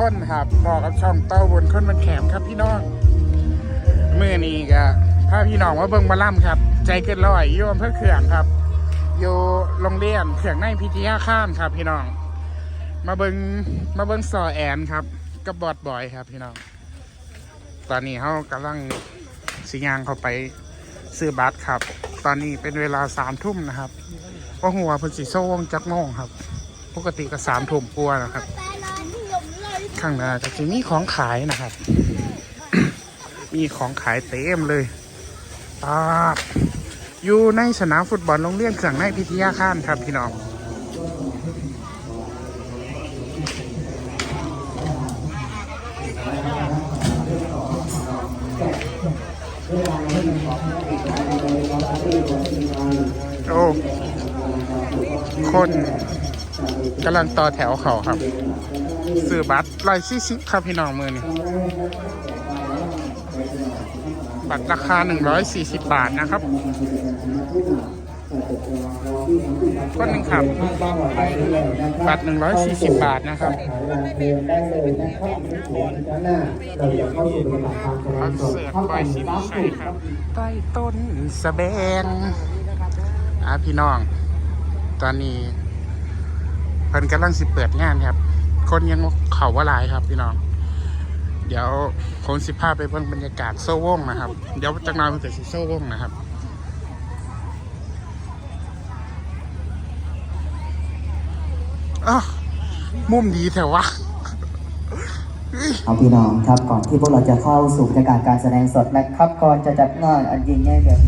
คนครับบอกกับช่องเต้าบนคนมันแขมครับพี่น้องเมื่อนี้ก็ถ้าพี่น้องว่าเบิ่งบาล่ำครับ ใจเกินร้อยอยู่อำเภอเขื่องครับอยู่โรงเรียนเขื่องในพิทยาข้ามครับ พี่น้อง มาเบิงมาเบิ้งซอแอนครับกับบอดบอยครับ พี่น้อง ตอนนี้เขากำลังสิยางเข้าไปซื้อบัตรครับ ตอนนี้เป็นเวลาสามทุ่มนะครับเพราหัวพิ่นสิโซ่วงจักโมงครับ ปกติก็สามทุ่มกลัวนะครับ ข้างหน้าก็จะมีของขายนะครับ มีของขายเต็มเลยปาอยู่ในสนามฟุตบอลโรงเรียนเขื่องในพิทยาข้ามครับพี่น้องโอ้คนกำลังต่อแถวเขาครับ ซื้อบัตรร้อยสี่สิบครับพี่น้องมือนี่บัตรราคา140บาทนะครับคนหนึ่งครับบัตร140บาทนะครับคอนเสิร์ตบอยซินชัยครับใต้ต้นสะแบงอะพี่น้อง ตอนนี้เพิ่นกำลังสิเปิดงานครับ คนยังเขาว่าหลายครับพี่น้อง เดี๋ยวผมสิพาไปเบิ่งบรรยากาศโซ่วงนะครับ เดี๋ยวจักน้อยมันจะสิโซ่วงนะครับอ้ามุมดีแต่ว่าเอาพี่น้องครับก่อนที่พวกเราจะเข้าสู่บรรยากาศการแสดงสดนะครับก่อนจะจัดงานอันยิ่งใหญ่แบบ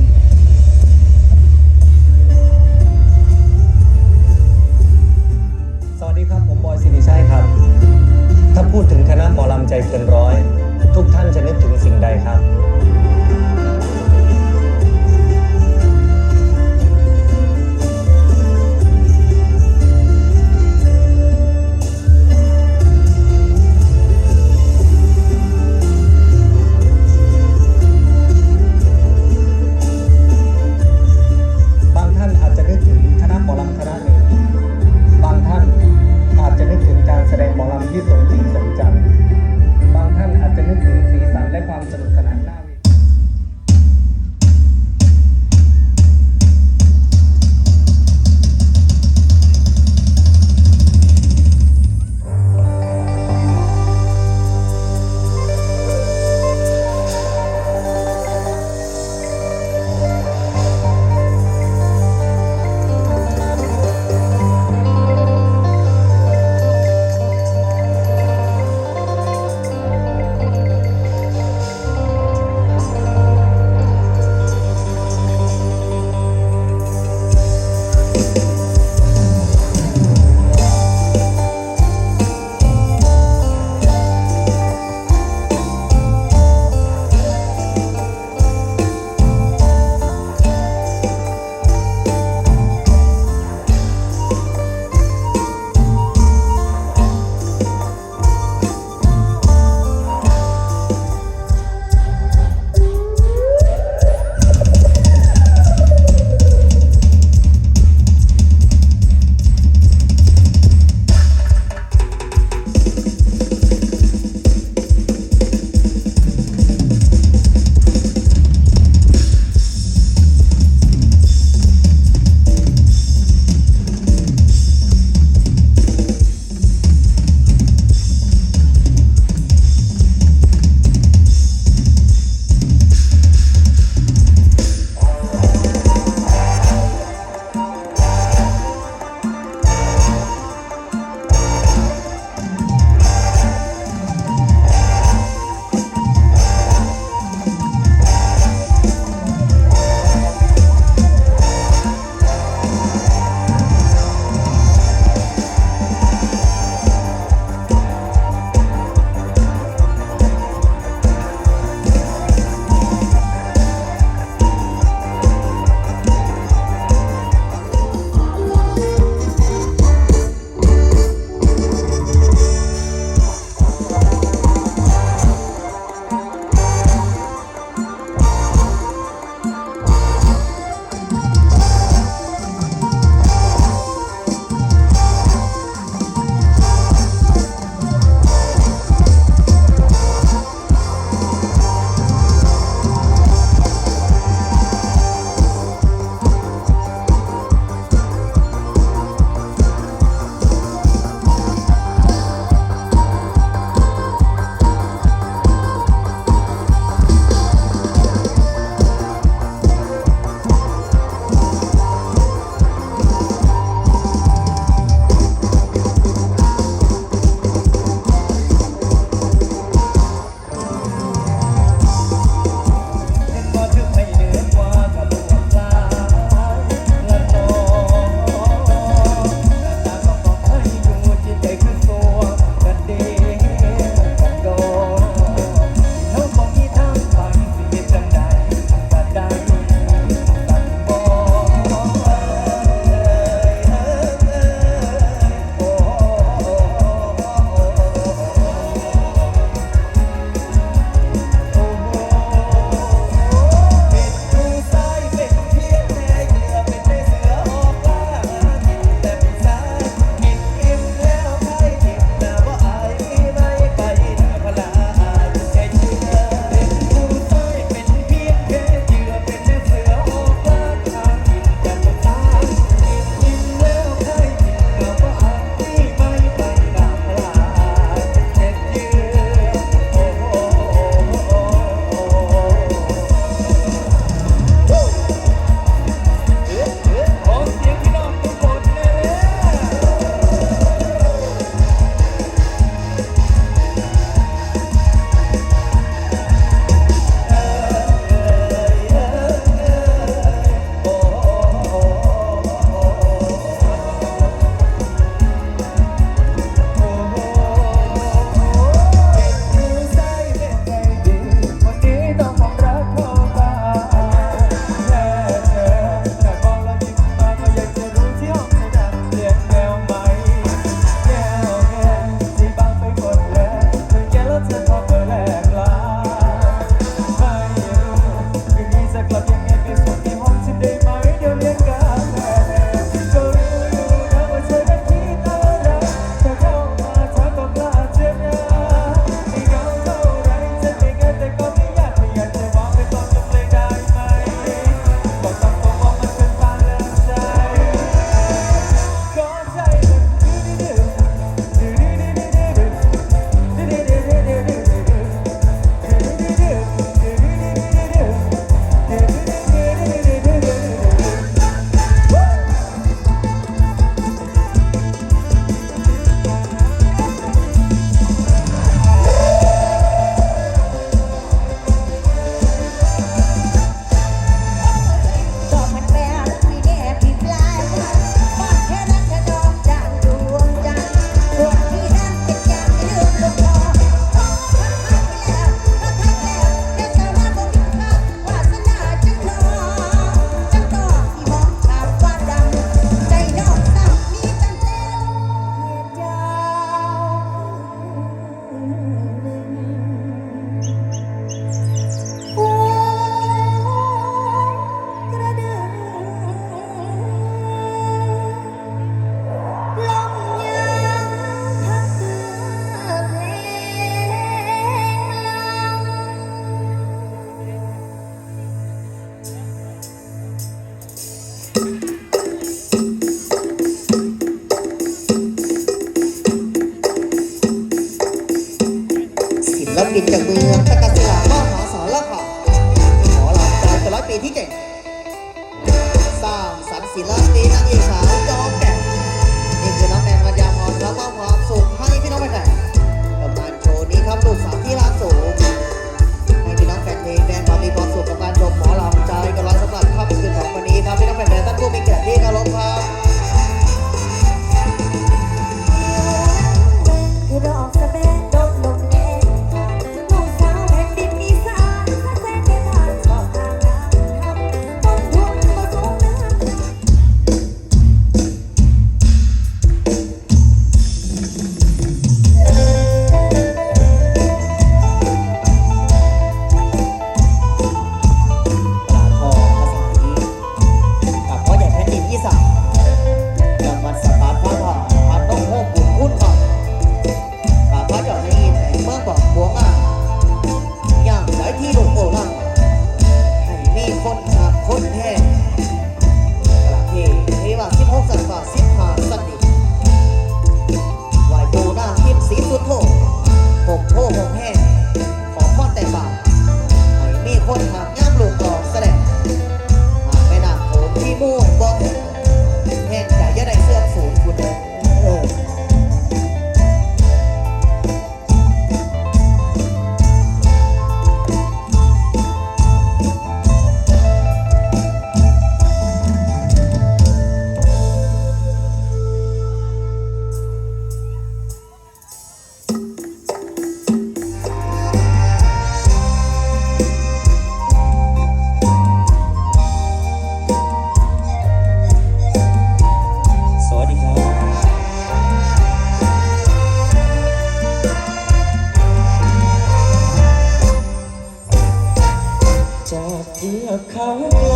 อกเสื้อขาไหล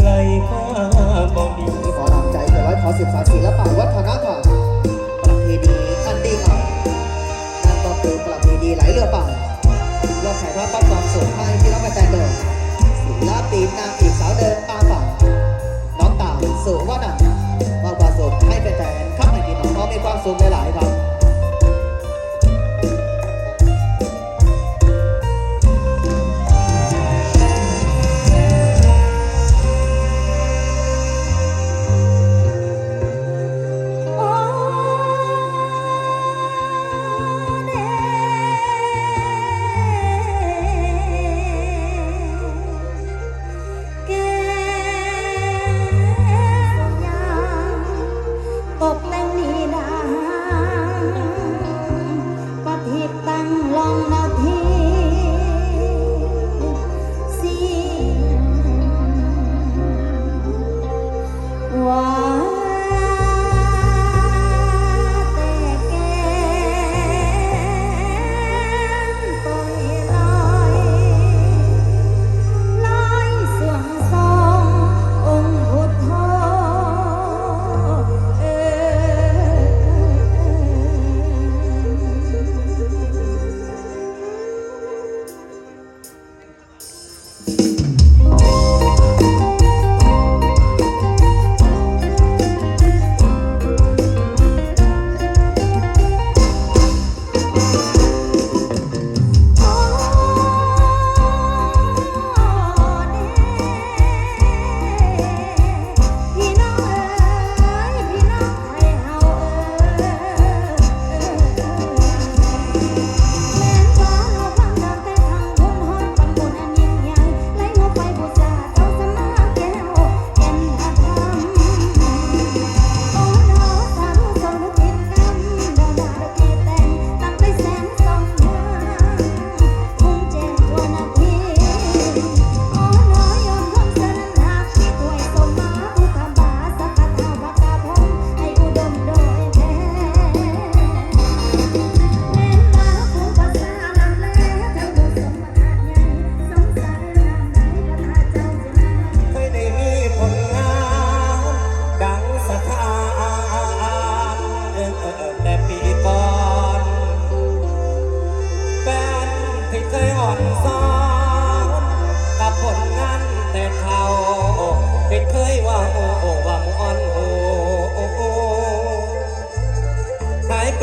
ไหลมาบ่มีขอรำใจแต่ร้อยขอสิบขอศิลปะวัฒนธรรมประเพณีอันดีงามนั่นก็คือประเพณีไหลเรือป่าเราถ่ายภาพปั้นความสวยให้ที่เราไแต่เดิมศิลปินนางอีกสาวเดินตาฝังน้องตาสูงว่รรณมาผสมให้แฟนๆข้างในดีน้องมีความสุขหลายครับ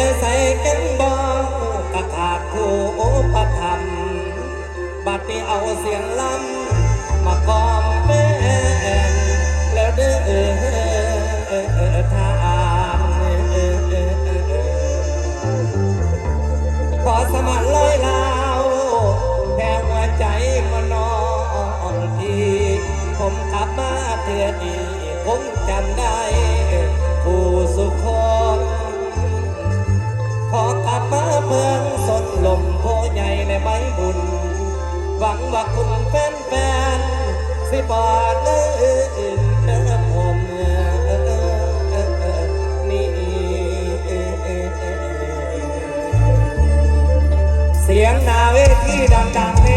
ไปใส่กันบ่กระถาดโคปะธรรมบัดนี้เอาเสียงลำมากอมแฟนแล้วเด้อทางขอสมัครลอยลาวแผ่หัวใจมานอนทีผมขับมาเธอดีคงจำได้ผู้สุข เมืองสดลมโพใหญ่และใบบุญ หวังว่าคุณแฟนแฟนๆสิบอดเลื่นเนื้อผมนี่เสียงนาเวทีดังๆใน